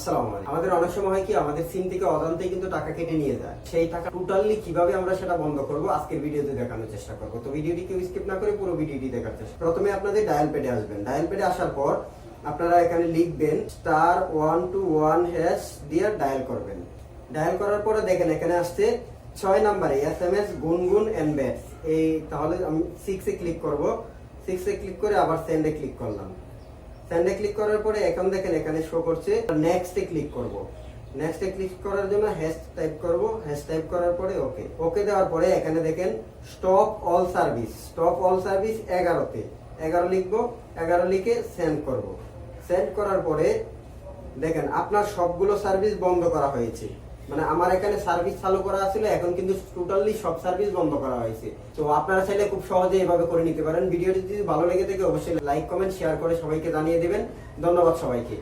আসসালামু আলাইকুম। আমাদের অনেক সময় হয় কি, আমাদের সিম থেকে অজান্তেই কিন্তু টাকা কেটে নিয়ে যায়। সেই টাকা টোটালি কীভাবে আমরা সেটা বন্ধ করব, আজকের ভিডিওতে দেখানোর চেষ্টা করব। তো ভিডিওটি কেউ স্কিপ না করে পুরো ভিডিওটি দেখার চেষ্টা প্রথমে আপনাদের ডায়াল পেডে আসবেন। ডায়াল পেডে আসার পর আপনারা এখানে লিখবেন star one two one hash দিয়ে ডায়াল করবেন। ডায়াল করার পরে দেখেন এখানে আসছে ছয় নাম্বারে এস এম এস গুনগুন ব্যাটস এই তাহলে আমি সিক্সে ক্লিক করব। সিক্সে ক্লিক করে আবার সেন্ডে ক্লিক করলাম। সেন্ডে ক্লিক করার পরে এখন দেখেন এখানে শো করছে। নেক্সটে ক্লিক করব। নেক্সটে ক্লিক করার জন্য হ্যাশ টাইপ করব। হ্যাশ টাইপ করার পরে ওকে ওকে দেওয়ার পরে এখানে দেখেন stop all service stop all service এগারোতে। এগারো লিখব। এগারো লিখে সেন্ড করব। সেন্ড করার পরে দেখেন আপনার সবগুলো সার্ভিস বন্ধ করা হয়েছে। মানে আমার এখানে সার্ভিস চালু করা ছিল এখন কিন্তু টোটালি সব সার্ভিস বন্ধ করা হয়েছে। তো আপনারা চাইলে খুব সহজে এভাবে করে নিতে পারেন। ভিডিওটি যদি ভালো লেগে থাকে, অবশ্যই লাইক কমেন্ট শেয়ার করে সবাইকে জানিয়ে দেবেন। ধন্যবাদ সবাইকে।